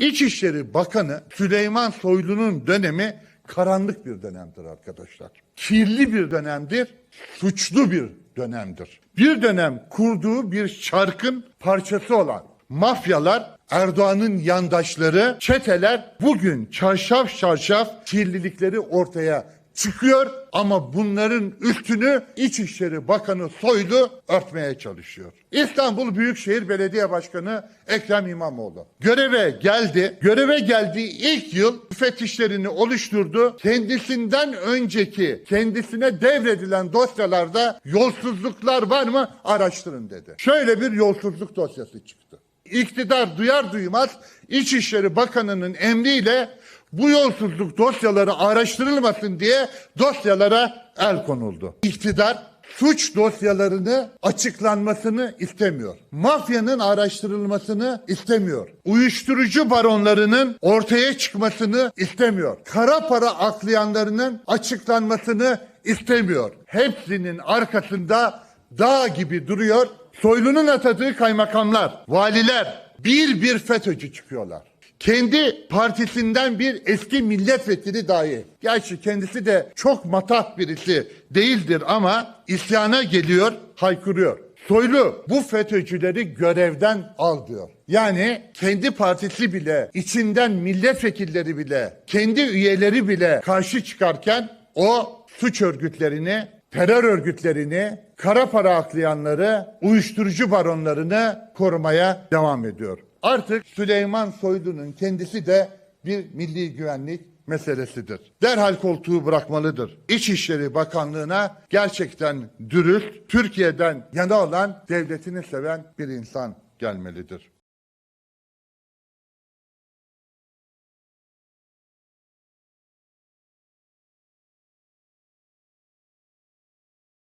İçişleri Bakanı Süleyman Soylu'nun dönemi karanlık bir dönemdir arkadaşlar. Kirli bir dönemdir, suçlu bir dönemdir. Bir dönem kurduğu bir çarkın parçası olan mafyalar, Erdoğan'ın yandaşları, çeteler bugün çarşaf çarşaf kirlilikleri ortaya çıkıyor ama bunların üstünü İçişleri Bakanı Soylu örtmeye çalışıyor. İstanbul Büyükşehir Belediye Başkanı Ekrem İmamoğlu göreve geldi. Göreve geldiği ilk yıl müfettişlerini oluşturdu. Kendisinden önceki kendisine devredilen dosyalarda yolsuzluklar var mı araştırın dedi. Şöyle bir yolsuzluk dosyası çıktı. İktidar duyar duymaz İçişleri Bakanı'nın emriyle bu yolsuzluk dosyaları araştırılmasın diye dosyalara el konuldu. İktidar suç dosyalarını açıklanmasını istemiyor. Mafyanın araştırılmasını istemiyor. Uyuşturucu baronlarının ortaya çıkmasını istemiyor. Kara para aklayanlarının açıklanmasını istemiyor. Hepsinin arkasında dağ gibi duruyor. Soylunun atadığı kaymakamlar, valiler bir bir FETÖ'cü çıkıyorlar. Kendi partisinden bir eski milletvekili dahi. Gerçi kendisi de çok matah birisi değildir ama isyana geliyor, haykırıyor. Soylu bu FETÖ'cüleri görevden al diyor. Yani kendi partisi bile, içinden milletvekilleri bile, kendi üyeleri bile karşı çıkarken o suç örgütlerini, terör örgütlerini, kara para aklayanları, uyuşturucu baronlarını korumaya devam ediyor. Artık Süleyman Soylu'nun kendisi de bir milli güvenlik meselesidir. Derhal koltuğu bırakmalıdır. İçişleri Bakanlığı'na gerçekten dürüst, Türkiye'den yana olan devletini seven bir insan gelmelidir.